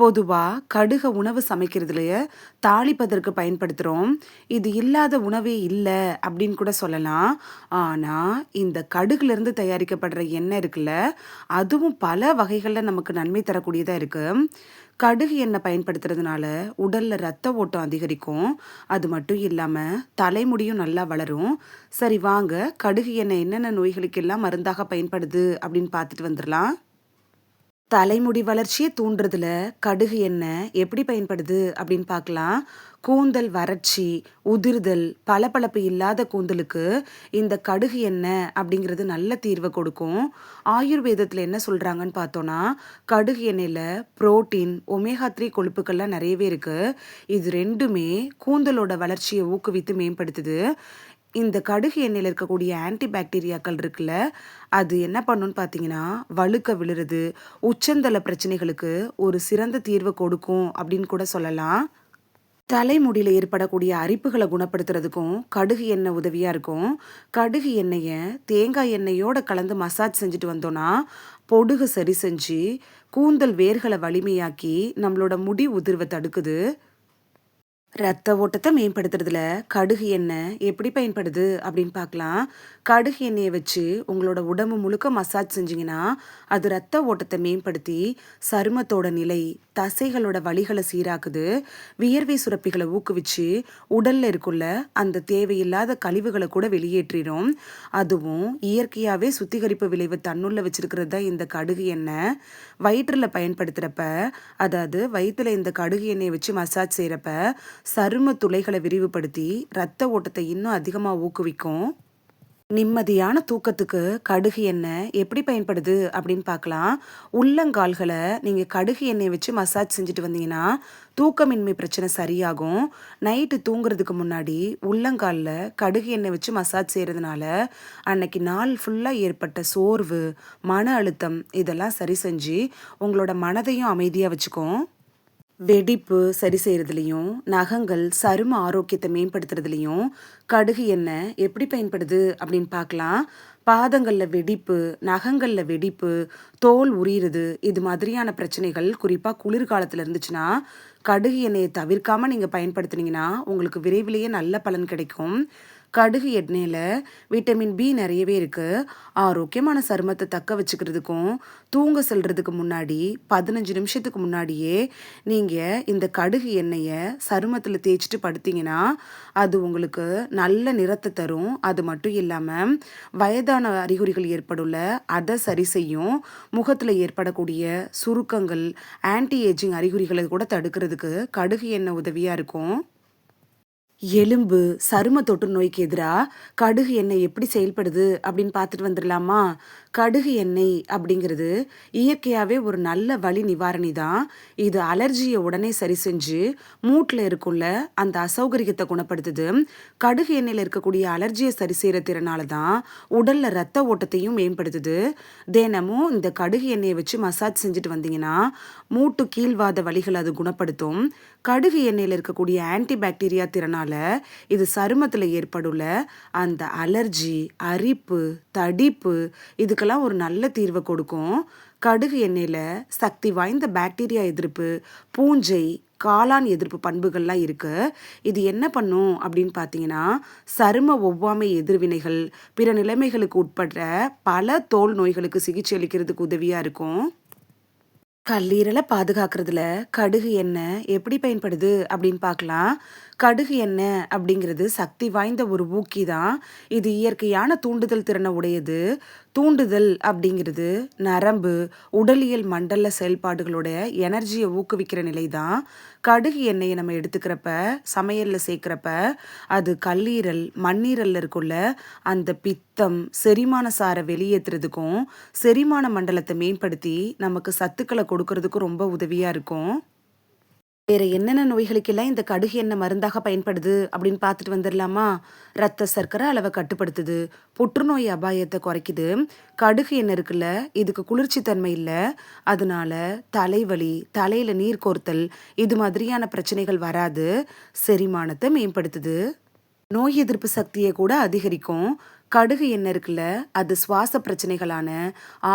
பொதுவாக கடுக உணவு சமைக்கிறதுலையே தாளிப்பதற்கு பயன்படுத்துகிறோம் இது இல்லாத உணவே இல்லை அப்படின்னு கூட சொல்லலாம். ஆனால் இந்த கடுகுலேருந்து தயாரிக்கப்படுற எண்ணெய் இருக்குல்ல அதுவும் பல வகைகளில் நமக்கு நன்மை தரக்கூடியதாக இருக்குது கடுகு எண்ணெய் பயன்படுத்துறதுனால உடலில் ரத்த ஓட்டம் அதிகரிக்கும். அது மட்டும் இல்லாமல் தலைமுடியும் நல்லா வளரும். சரி வாங்க கடுகு எண்ணெய் என்னென்ன நோய்களுக்கெல்லாம் மருந்தாக பயன்படுது அப்படின்னு பார்த்துட்டு வந்துடலாம். தலைமுடி வளர்ச்சியை தூண்டுறதுல கடுகு எண்ணெய் எப்படி பயன்படுது அப்படின்னு பார்க்கலாம். கூந்தல் வறட்சி உதிர்தல் பளபளப்பு இல்லாத கூந்தலுக்கு இந்த கடுகு எண்ணெய் அப்படிங்கிறது நல்ல தீர்வை கொடுக்கும். ஆயுர்வேதத்தில் என்ன சொல்கிறாங்கன்னு பார்த்தோன்னா கடுகு எண்ணெயில் புரோட்டீன் ஒமேகா த்ரீ கொழுப்புக்கள்லாம் நிறையவே இருக்குது இது ரெண்டுமே கூந்தலோட வளர்ச்சியை ஊக்குவித்து மேம்படுத்துது. இந்த கடுகு எண்ணெயில் இருக்கக்கூடிய ஆன்டி பாக்டீரியாக்கள் இருக்குல்ல அது என்ன பண்ணுன்னு பார்த்தீங்கன்னா வழுக்க விழுறது உச்சந்தல பிரச்சனைகளுக்கு ஒரு சிறந்த தீர்வை கொடுக்கும் அப்படின்னு கூட சொல்லலாம். தலைமுடியில் ஏற்படக்கூடிய அரிப்புகளை குணப்படுத்துறதுக்கும் கடுகு எண்ணெய் உதவியாக இருக்கும். கடுகு எண்ணெயை தேங்காய் எண்ணெயோடு கலந்து மசாஜ் செஞ்சுட்டு வந்தோன்னா பொடுகு சரி செஞ்சு கூந்தல் வேர்களை வலிமையாக்கி நம்மளோட முடி உதிர்வை தடுக்குது. ரத்த ஓட்டத்தை மேம்படுத்துறதுல கடுகு எண்ணெய் எப்படி பயன்படுது அப்படின்னு பார்க்கலாம். கடுகு எண்ணெயை வச்சு உங்களோட உடம்பு முழுக்க மசாஜ் செஞ்சிங்கன்னா அது ரத்த ஓட்டத்தை மேம்படுத்தி சருமத்தோட நிலை தசைகளோட வழிகளை சீராக்குது. வியர்வை சுரப்பிகளை ஊக்குவிச்சு உடலில் இருக்குள்ள அந்த தேவையில்லாத கழிவுகளை கூட வெளியேற்றிடும் அதுவும் இயற்கையாகவே சுத்திகரிப்பு விளைவு தன்னுள்ள வச்சிருக்கிறது தான் இந்த கடுகு எண்ணெய். வயிற்றில் பயன்படுத்துகிறப்ப அதாவது வயிற்றில் இந்த கடுகு எண்ணெயை வச்சு மசாஜ் செய்கிறப்ப சரும துளைகளை விரிவுபடுத்தி ரத்த ஓட்டத்தை இன்னும் அதிகமாக ஊக்குவிக்கும். நிம்மதியான தூக்கத்துக்கு கடுகு எண்ணெய் எப்படி பயன்படுது அப்படின்னு பார்க்கலாம். உள்ளங்கால்களை நீங்கள் கடுகு எண்ணெய் வச்சு மசாஜ் செஞ்சுட்டு வந்தீங்கன்னா தூக்கமின்மை பிரச்சனை சரியாகும். நைட்டு தூங்குறதுக்கு முன்னாடி உள்ளங்காலில் கடுகு எண்ணெய் வச்சு மசாஜ் செய்கிறதுனால அன்னைக்கு நாள் ஃபுல்லாக ஏற்பட்ட சோர்வு மன அழுத்தம் இதெல்லாம் சரி செஞ்சு உங்களோட மனதையும் அமைதியாக வச்சுக்கும். வெடிப்பு சரி செய்கிறதுலையும் நகங்கள் சரும ஆரோக்கியத்தை மேம்படுத்துறதுலையும் கடுகு எண்ணெய் எப்படி பயன்படுது அப்படின்னு பார்க்கலாம். பாதங்களில் வெடிப்பு நகங்களில் வெடிப்பு தோல் உரியிறது இது மாதிரியான பிரச்சனைகள் குறிப்பாக குளிர்காலத்தில் இருந்துச்சுன்னா கடுகு எண்ணெயை தவிர்க்காமல் நீங்கள் பயன்படுத்துனீங்கன்னா உங்களுக்கு விரைவிலேயே நல்ல பலன் கிடைக்கும். கடுகு எண்ணெயில் விட்டமின் பி நிறையவே இருக்குது ஆரோக்கியமான சருமத்தை தக்க வச்சுக்கிறதுக்கும் தூங்க செல்றதுக்கு முன்னாடி பதினஞ்சு நிமிஷத்துக்கு முன்னாடியே நீங்கள் இந்த கடுகு எண்ணெயை சருமத்தில் தேய்ச்சிட்டு படுத்திங்கன்னா அது உங்களுக்கு நல்ல நிறத்தை தரும். அது மட்டும் இல்லாமல் வயதான அறிகுறிகள் ஏற்படுள்ள அதை சரி செய்யும். முகத்தில் ஏற்படக்கூடிய சுருக்கங்கள் ஆன்டி ஏஜிங் அறிகுறிகளை கூட தடுக்கிறதுக்கு கடுகு எண்ணெய் உதவியாக இருக்கும். எலும்பு சரும தொற்று நோய்க்கு எதிராக கடுகு எண்ணெய் எப்படி செயல்படுது? அப்படின்னு பார்த்துட்டு வந்துடலாமா? கடுகு எண்ணெய் அப்படிங்கிறது இயற்கையாகவே ஒரு நல்ல வலி நிவாரணி தான். இது அலர்ஜியை உடனே சரி செஞ்சு மூட்டில் இருக்குள்ள அந்த அசௌகரியத்தை குணப்படுத்துது. கடுகு எண்ணெயில் இருக்கக்கூடிய அலர்ஜியை சரி செய்கிற திறனால தான் உடலில் ரத்த ஓட்டத்தையும் மேம்படுத்துது. தினமும் இந்த கடுகு எண்ணெயை வச்சு மசாஜ் செஞ்சுட்டு வந்தீங்கன்னா மூட்டு கீழ்வாத வலிகள் அது குணப்படுத்தும். கடுகு எண்ணெயில் இருக்கக்கூடிய ஆன்டி பாக்டீரியா திறனால இது சருமத்தில் ஏற்படுள்ள அந்த அலர்ஜி அரிப்பு தடிப்பு இதுக்கெல்லாம் ஒரு நல்ல தீர்வை கொடுக்கும். கடுகு எண்ணெயில் சக்தி வாய்ந்த பாக்டீரியா எதிர்ப்பு பூஞ்சை காளான் எதிர்ப்பு பண்புகள்லாம் இருக்குது இது என்ன பண்ணும் அப்படின்னு பார்த்தீங்கன்னா சரும ஒவ்வாமை எதிர்வினைகள் பிற நிலைமைகளுக்கு உட்பட்ட பல தோல் நோய்களுக்கு சிகிச்சை அளிக்கிறதுக்கு உதவியாக இருக்கும். கல்லீரலை பாதுகாக்கிறதுல கடுகு எண்ணெய் எப்படி பயன்படுது அப்படின்னு பார்க்கலாம். கடுகு என்ன அப்படிங்கிறது சக்தி வாய்ந்த ஒரு ஊக்கி தான் இது இயற்கையான தூண்டுதல் திறனை உடையது. தூண்டுதல் அப்படிங்கிறது நரம்பு உடலியல் மண்டல செயல்பாடுகளோட எனர்ஜியை ஊக்குவிக்கிற நிலை தான் கடுகு எண்ணெயை நம்ம எடுத்துக்கிறப்ப சமையலில் சேர்க்குறப்ப அது கல்லீரல் மண்ணீரலில் இருக்குள்ள அந்த பித்தம் செரிமான சாரை வெளியேற்றுறதுக்கும் செரிமான மண்டலத்தை மேம்படுத்தி நமக்கு சத்துக்களை கொடுக்கறதுக்கும் ரொம்ப உதவியாக இருக்கும். வேற என்னென்ன நோய்களுக்கெல்லாம் இந்த கடுகு எண்ணெய் மருந்தாக பயன்படுது அப்படின்னு பார்த்துட்டு வந்துடலாமா? ரத்த சர்க்கரை அளவை கட்டுப்படுத்துது புற்றுநோய் அபாயத்தை குறைக்குது. கடுகு எண்ணெய் இருக்குல்ல இதுக்கு குளிர்ச்சி தன்மை இல்லை. அதனால தலைவலி தலையில நீர் கோர்த்தல் இது மாதிரியான பிரச்சனைகள் வராது. செரிமானத்தை மேம்படுத்துது. நோய் எதிர்ப்பு சக்தியை கூட அதிகரிக்கும். கடுகு எண்ணெய் இருக்குல்ல அது சுவாச பிரச்சனைகளான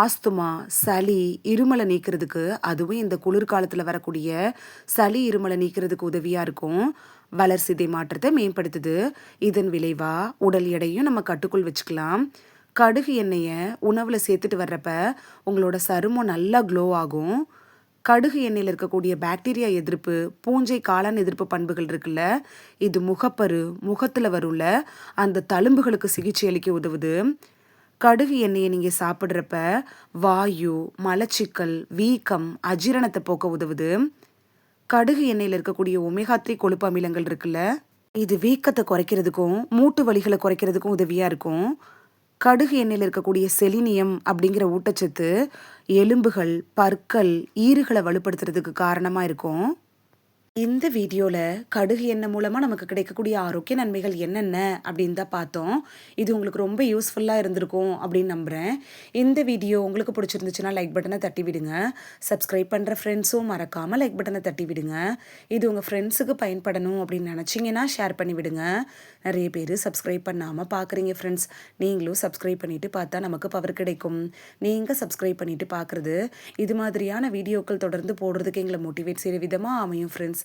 ஆஸ்துமா சளி இருமலை நீக்கிறதுக்கு அதுவும் இந்த குளிர்காலத்தில் வரக்கூடிய சளி இருமலை நீக்கிறதுக்கு உதவியாக இருக்கும். வளர்சிதை மாற்றத்தை மேம்படுத்துது. இதன் விளைவாக உடல் எடையும் நம்ம கட்டுக்குள் வச்சுக்கலாம். கடுகு எண்ணெயை உணவில் சேர்த்துட்டு வர்றப்ப உங்களோட சருமம் நல்லா க்ளோ ஆகும். கடுகு எண்ணெயில் இருக்கக்கூடிய பாக்டீரியா எதிர்ப்பு பூஞ்சை காளான் எதிர்ப்பு பண்புகள் இருக்குல்ல இது முகப்பரு முகத்தில் வரும்ல அந்த தழும்புகளுக்கு சிகிச்சை அளிக்க உதவுது. கடுகு எண்ணெயை நீங்கள் சாப்பிட்றப்ப வாயு மலச்சிக்கல் வீக்கம் அஜீரணத்தை போக்க உதவுது. கடுகு எண்ணெயில் இருக்கக்கூடிய ஒமேகா த்ரீ கொழுப்பு அமிலங்கள் இருக்குல்ல இது வீக்கத்தை குறைக்கிறதுக்கும் மூட்டு வலிகளை குறைக்கிறதுக்கும் உதவியாக இருக்கும். கடுகு எண்ணெயில் இருக்கக்கூடிய செலினியம் அப்படிங்கிற ஊட்டச்சத்து எலும்புகள் பற்கள் ஈறுகளை வலுப்படுத்துறதுக்கு காரணமாக இருக்கும். இந்த வீடியோவில் கடுகு எண்ணெய் மூலமாக நமக்கு கிடைக்கக்கூடிய ஆரோக்கிய நன்மைகள் என்னென்ன அப்படின்னு தான் பார்த்தோம். இது உங்களுக்கு ரொம்ப யூஸ்ஃபுல்லாக இருந்திருக்கும் அப்படின்னு நம்புகிறேன் இந்த வீடியோ உங்களுக்கு பிடிச்சிருந்துச்சுன்னா லைக் பட்டனை தட்டி விடுங்க. சப்ஸ்கிரைப் பண்ணுற ஃப்ரெண்ட்ஸும் மறக்காமல் லைக் பட்டனை தட்டி விடுங்க. இது உங்கள் ஃப்ரெண்ட்ஸுக்கு பயன்படணும் அப்படின்னு நினச்சிங்கன்னா ஷேர் பண்ணி விடுங்க. நிறைய பேர் சப்ஸ்கிரைப் பண்ணாமல் பார்க்குறீங்க ஃப்ரெண்ட்ஸ் நீங்களும் சப்ஸ்கிரைப் பண்ணிவிட்டு பார்த்தா நமக்கு பவர் கிடைக்கும். நீங்கள் சப்ஸ்கிரைப் பண்ணிவிட்டு பார்க்குறது இது மாதிரியான வீடியோக்கள் தொடர்ந்து போடுறதுக்கு எங்களை மோட்டிவேட் செய்கிற விதமாக அமையும் ஃப்ரெண்ட்ஸ்